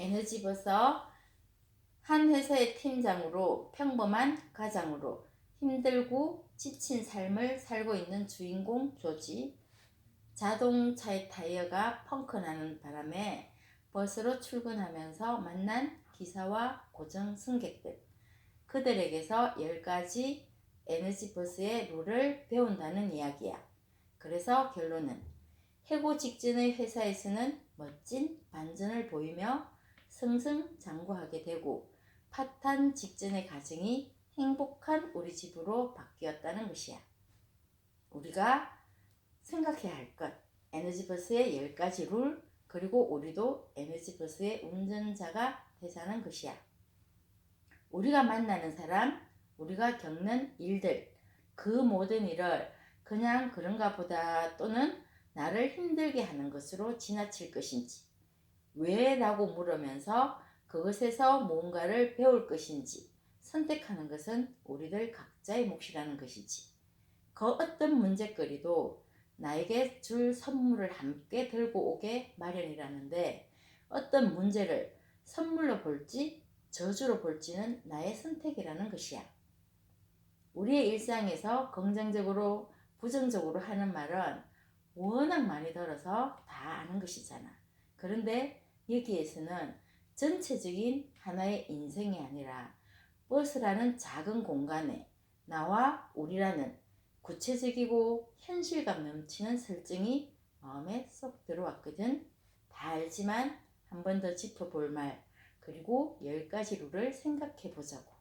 에너지버서 한 회사의 팀장으로 평범한 가장으로 힘들고 지친 삶을 살고 있는 주인공 조지. 자동차의 타이어가 펑크나는 바람에 버스로 출근하면서 만난 기사와 고정 승객들. 그들에게서 10가지 에너지 버스의 룰을 배운다는 이야기야. 그래서 결론은 해고 직전의 회사에서는 멋진 반전을 보이며 승승장구하게 되고 파탄 직전의 가정이 행복한 우리 집으로 바뀌었다는 것이야. 우리가 생각해야 할 것, 에너지버스의 10가지 룰, 그리고 우리도 에너지버스의 운전자가 되자는 것이야. 우리가 만나는 사람, 우리가 겪는 일들, 그 모든 일을 그냥 그런가 보다 또는 나를 힘들게 하는 것으로 지나칠 것인지, 왜? 라고 물으면서 그것에서 뭔가를 배울 것인지 선택하는 것은 우리들 각자의 몫이라는 것이지. 그 어떤 문제거리도 나에게 줄 선물을 함께 들고 오게 마련이라는데 어떤 문제를 선물로 볼지 저주로 볼지는 나의 선택이라는 것이야. 우리의 일상에서 긍정적으로 부정적으로 하는 말은 워낙 많이 들어서 다 아는 것이잖아. 그런데 여기에서는 전체적인 하나의 인생이 아니라 버스라는 작은 공간에 나와 우리라는 구체적이고 현실감 넘치는 설정이 마음에 쏙 들어왔거든. 다 알지만 한 번 더 짚어볼 말, 그리고 열 가지 룰을 생각해 보자고.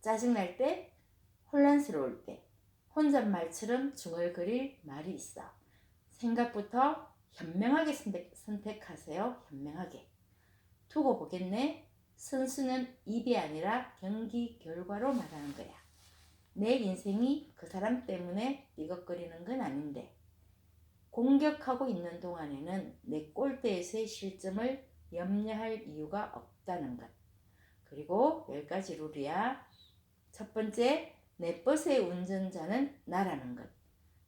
짜증날 때, 혼란스러울 때, 혼잣말처럼 중얼거릴 말이 있어. 생각부터 현명하게 선택, 하세요 현명하게. 두고 보겠네. 선수는 입이 아니라 경기 결과로 말하는 거야. 내 인생이 그 사람 때문에 삐걱거리는 건 아닌데. 공격하고 있는 동안에는 내 골대에서의 실점을 염려할 이유가 없다는 것. 그리고 열 가지 룰이야. 첫 번째, 내 버스의 운전자는 나라는 것.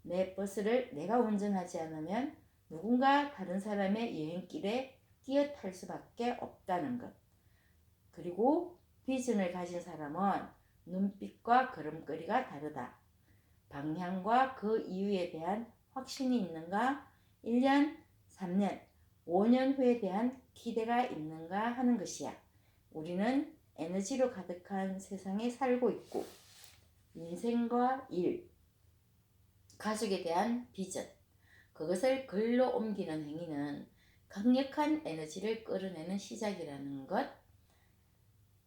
내 버스를 내가 운전하지 않으면 누군가 다른 사람의 여행길에 끼어 탈 수밖에 없다는 것. 그리고 비전을 가진 사람은 눈빛과 걸음걸이가 다르다. 방향과 그 이유에 대한 확신이 있는가? 1년, 3년, 5년 후에 대한 기대가 있는가 하는 것이야. 우리는 에너지로 가득한 세상에 살고 있고, 인생과 일, 가족에 대한 비전, 그것을 글로 옮기는 행위는 강력한 에너지를 끌어내는 시작이라는 것.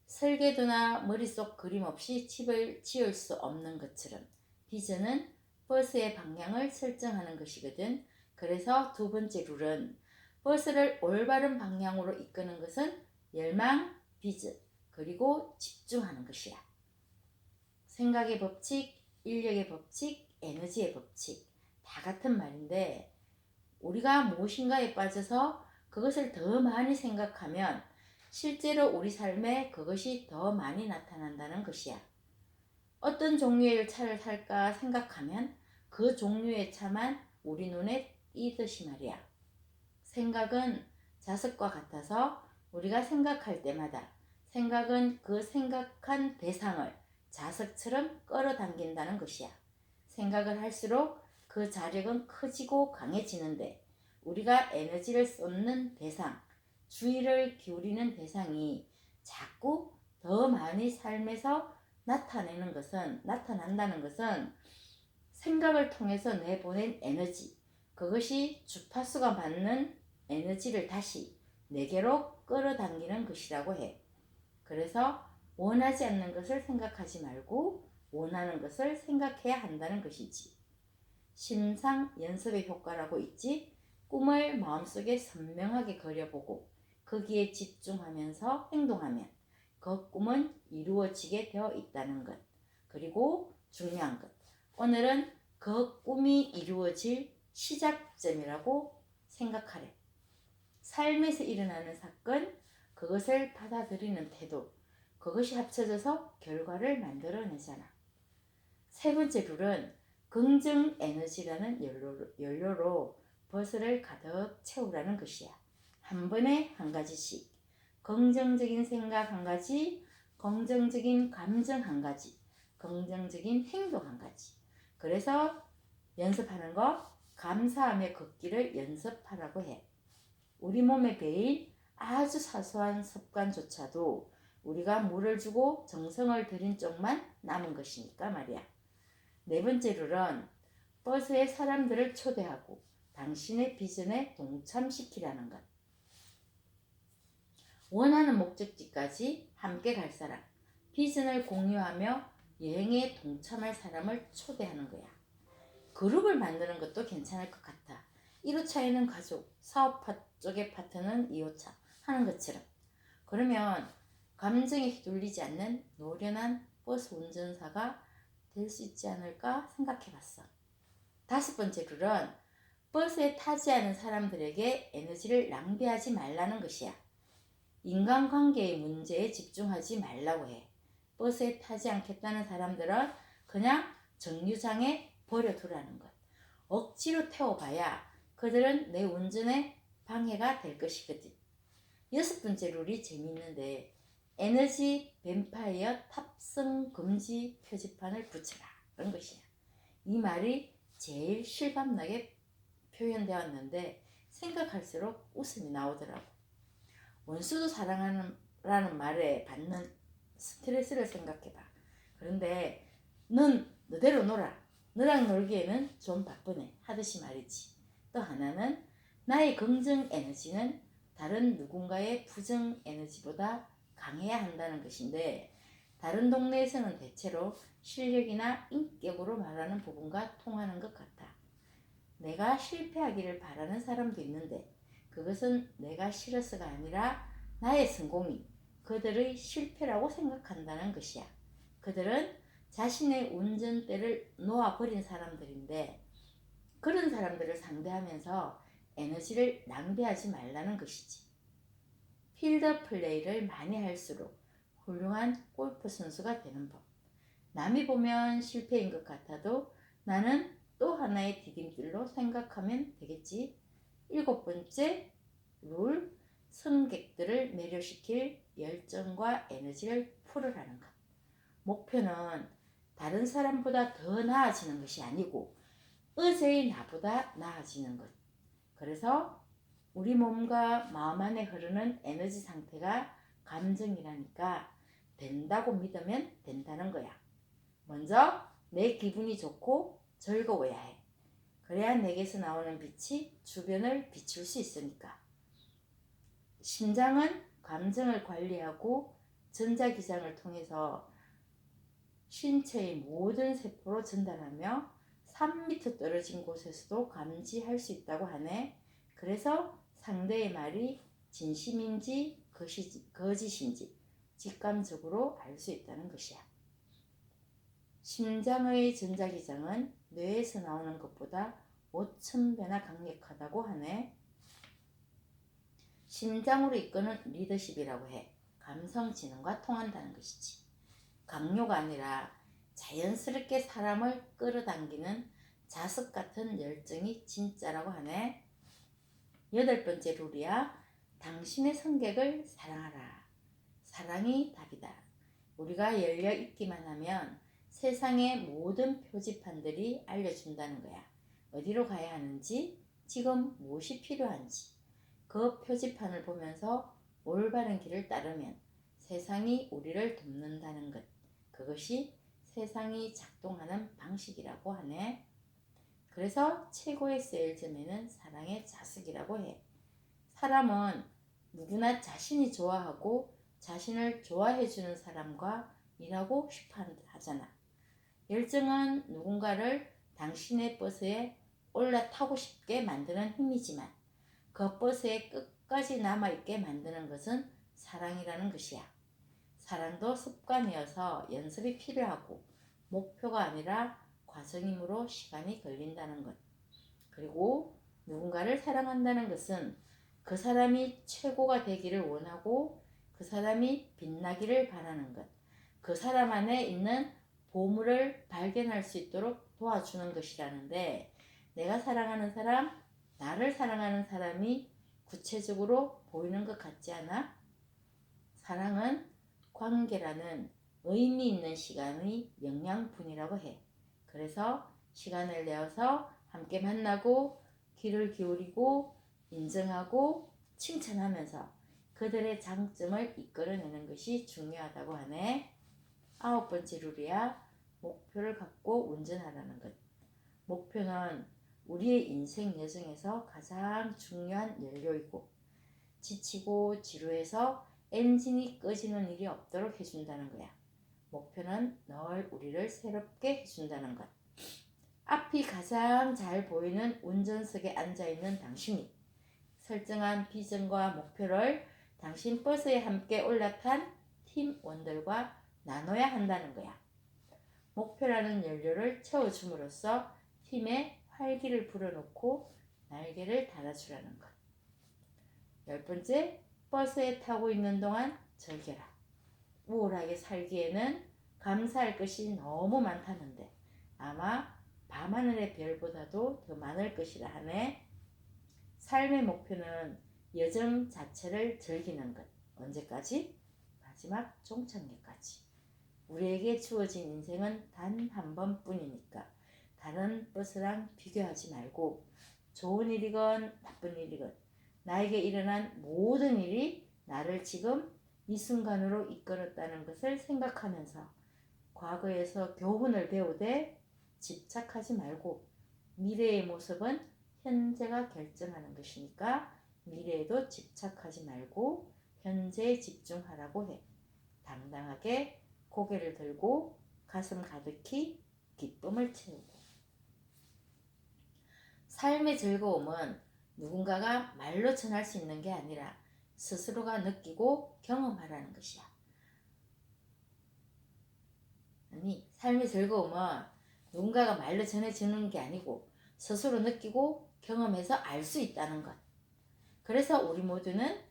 설계도나 머릿속 그림 없이 집을 지을 수 없는 것처럼 비전은 버스의 방향을 설정하는 것이거든. 그래서 두 번째 룰은 버스를 올바른 방향으로 이끄는 것은 열망, 비전, 그리고 집중하는 것이야. 생각의 법칙, 인력의 법칙, 에너지의 법칙. 다 같은 말인데 우리가 무엇인가에 빠져서 그것을 더 많이 생각하면 실제로 우리 삶에 그것이 더 많이 나타난다는 것이야. 어떤 종류의 차를 살까 생각하면 그 종류의 차만 우리 눈에 띄듯이 말이야. 생각은 자석과 같아서 우리가 생각할 때마다 생각은 그 생각한 대상을 자석처럼 끌어당긴다는 것이야. 생각을 할수록 그 자력은 커지고 강해지는데 우리가 에너지를 쏟는 대상, 주의를 기울이는 대상이 자꾸 더 많이 삶에서 나타내는 것은, 나타난다는 것은 생각을 통해서 내보낸 에너지, 그것이 주파수가 맞는 에너지를 다시 내게로 끌어당기는 것이라고 해. 그래서 원하지 않는 것을 생각하지 말고 원하는 것을 생각해야 한다는 것이지. 심상 연습의 효과라고 있지. 꿈을 마음속에 선명하게 그려보고 거기에 집중하면서 행동하면 그 꿈은 이루어지게 되어 있다는 것. 그리고 중요한 것. 오늘은 그 꿈이 이루어질 시작점이라고 생각하래. 삶에서 일어나는 사건, 그것을 받아들이는 태도, 그것이 합쳐져서 결과를 만들어내잖아. 세 번째 룰은 긍정 에너지라는 연료로, 연료로 버스를 가득 채우라는 것이야. 한 번에 한 가지씩 긍정적인 생각 한 가지, 긍정적인 감정 한 가지, 긍정적인 행동 한 가지. 그래서 연습하는 거 감사하며 걷기를 연습하라고 해. 우리 몸에 배인 아주 사소한 습관조차도 우리가 물을 주고 정성을 들인 쪽만 남은 것이니까 말이야. 네 번째 룰은 버스에 사람들을 초대하고 당신의 비전에 동참시키라는 것. 원하는 목적지까지 함께 갈 사람, 비전을 공유하며 여행에 동참할 사람을 초대하는 거야. 그룹을 만드는 것도 괜찮을 것 같아. 1호차에는 가족, 사업 파, 쪽의 파트는 2호차 하는 것처럼. 그러면 감정에 휘둘리지 않는 노련한 버스 운전사가 될 수 있지 않을까 생각해 봤어. 다섯 번째 룰은 버스에 타지 않은 사람들에게 에너지를 낭비하지 말라는 것이야. 인간관계의 문제에 집중하지 말라고 해. 버스에 타지 않겠다는 사람들은 그냥 정류장에 버려두라는 것. 억지로 태워봐야 그들은 내 운전에 방해가 될 것이거든. 여섯 번째 룰이 재밌는데 에너지 뱀파이어 탑승 금지 표지판을 붙여라. 그런 것이야. 이 말이 제일 실감나게 표현되었는데 생각할수록 웃음이 나오더라고. 원수도 사랑하는 라는 말에 받는 스트레스를 생각해봐. 그런데 넌 너대로 놀아. 너랑 놀기에는 좀 바쁘네. 하듯이 말이지. 또 하나는 나의 긍정 에너지는 다른 누군가의 부정 에너지보다 강해야 한다는 것인데 다른 동네에서는 대체로 실력이나 인격으로 말하는 부분과 통하는 것 같아. 내가 실패하기를 바라는 사람도 있는데 그것은 내가 싫어서가 아니라 나의 성공이 그들의 실패라고 생각한다는 것이야. 그들은 자신의 운전대를 놓아버린 사람들인데 그런 사람들을 상대하면서 에너지를 낭비하지 말라는 것이지. 필드 플레이를 많이 할수록 훌륭한 골프 선수가 되는 법. 남이 보면 실패인 것 같아도 나는 또 하나의 디딤돌로 생각하면 되겠지. 일곱 번째 룰, 승객들을 매료시킬 열정과 에너지를 풀으라는 것. 목표는 다른 사람보다 더 나아지는 것이 아니고 어제의 나보다 나아지는 것. 그래서 우리 몸과 마음 안에 흐르는 에너지 상태가 감정이라니까 된다고 믿으면 된다는 거야. 먼저 내 기분이 좋고 즐거워야 해. 그래야 내게서 나오는 빛이 주변을 비출 수 있으니까. 심장은 감정을 관리하고 전자기장을 통해서 신체의 모든 세포로 전달하며 3m 떨어진 곳에서도 감지할 수 있다고 하네. 그래서 상대의 말이 진심인지 거짓인지 직감적으로 알 수 있다는 것이야. 심장의 전자기장은 뇌에서 나오는 것보다 5천배나 강력하다고 하네. 심장으로 이끄는 리더십이라고 해. 감성 지능과 통한다는 것이지. 강요가 아니라 자연스럽게 사람을 끌어당기는 자석 같은 열정이 진짜라고 하네. 여덟 번째 룰이야. 당신의 성격을 사랑하라. 사랑이 답이다. 우리가 열려 있기만 하면 세상의 모든 표지판들이 알려준다는 거야. 어디로 가야 하는지, 지금 무엇이 필요한지. 그 표지판을 보면서 올바른 길을 따르면 세상이 우리를 돕는다는 것. 그것이 세상이 작동하는 방식이라고 하네. 그래서 최고의 세일즈맨은 사랑의 자숙이라고 해. 사람은 누구나 자신이 좋아하고 자신을 좋아해주는 사람과 일하고 싶어 하잖아. 열정은 누군가를 당신의 버스에 올라타고 싶게 만드는 힘이지만 그 버스에 끝까지 남아있게 만드는 것은 사랑이라는 것이야. 사랑도 습관이어서 연습이 필요하고 목표가 아니라 과정이므로 시간이 걸린다는 것. 그리고 누군가를 사랑한다는 것은 그 사람이 최고가 되기를 원하고 그 사람이 빛나기를 바라는 것. 그 사람 안에 있는 보물을 발견할 수 있도록 도와주는 것이라는데 내가 사랑하는 사람, 나를 사랑하는 사람이 구체적으로 보이는 것 같지 않아? 사랑은 관계라는 의미 있는 시간의 영양분이라고 해. 그래서 시간을 내어서 함께 만나고 귀를 기울이고 인정하고 칭찬하면서 그들의 장점을 이끌어내는 것이 중요하다고 하네. 아홉 번째 룰이야. 목표를 갖고 운전하라는 것. 목표는 우리의 인생 여정에서 가장 중요한 연료이고 지치고 지루해서 엔진이 꺼지는 일이 없도록 해준다는 거야. 목표는 늘 우리를 새롭게 해준다는 것. 앞이 가장 잘 보이는 운전석에 앉아있는 당신이 설정한 비전과 목표를 당신 버스에 함께 올라탄 팀원들과 나눠야 한다는 거야. 목표라는 연료를 채워줌으로써 팀에 활기를 불어넣고 날개를 달아주라는 것. 열 번째, 버스에 타고 있는 동안 즐겨라. 우울하게 살기에는 감사할 것이 너무 많다는데 아마 밤하늘의 별보다도 더 많을 것이라 하네. 삶의 목표는 여정 자체를 즐기는 것. 언제까지? 마지막 종착역까지. 우리에게 주어진 인생은 단 한 번뿐이니까 다른 버스랑 비교하지 말고 좋은 일이건 나쁜 일이건 나에게 일어난 모든 일이 나를 지금 이 순간으로 이끌었다는 것을 생각하면서 과거에서 교훈을 배우되 집착하지 말고 미래의 모습은 현재가 결정하는 것이니까 미래에도 집착하지 말고 현재에 집중하라고 해. 당당하게 고개를 들고 가슴 가득히 기쁨을 채우고. 삶의 즐거움은 누군가가 말로 전할 수 있는 게 아니라 스스로가 느끼고 경험하라는 것이야. 아니, 삶의 즐거움은 누군가가 말로 전해주는 게 아니고 스스로 느끼고 경험해서 알 수 있다는 것. 그래서 우리 모두는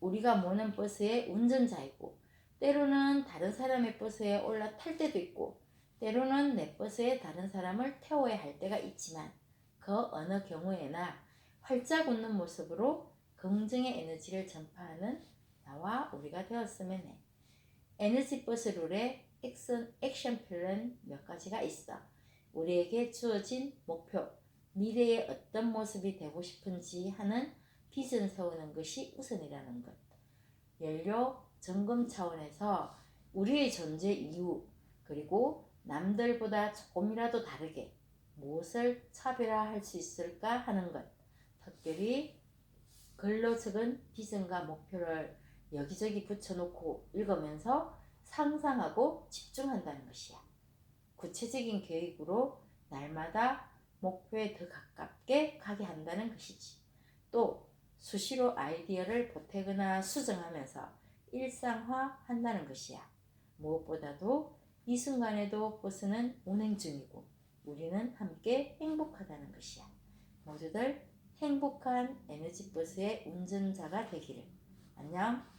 우리가 모는 버스의 운전자이고 때로는 다른 사람의 버스에 올라탈 때도 있고 때로는 내 버스에 다른 사람을 태워야 할 때가 있지만 그 어느 경우에나 활짝 웃는 모습으로 긍정의 에너지를 전파하는 나와 우리가 되었으면 해. 에너지 버스 룰에 액션, 액션 플랜 몇 가지가 있어. 우리에게 주어진 목표, 미래의 어떤 모습이 되고 싶은지 하는 비전 세우는 것이 우선이라는 것. 연료 점검 차원에서 우리의 존재 이유, 그리고 남들보다 조금이라도 다르게 무엇을 차별화할 수 있을까 하는 것. 특별히 글로 적은 비전과 목표를 여기저기 붙여놓고 읽으면서 상상하고 집중한다는 것이야. 구체적인 계획으로 날마다 목표에 더 가깝게 가게 한다는 것이지. 또 수시로 아이디어를 보태거나 수정하면서 일상화 한다는 것이야. 무엇보다도 이 순간에도 버스는 운행 중이고 우리는 함께 행복하다는 것이야. 모두들 행복한 에너지 버스의 운전자가 되기를. 안녕.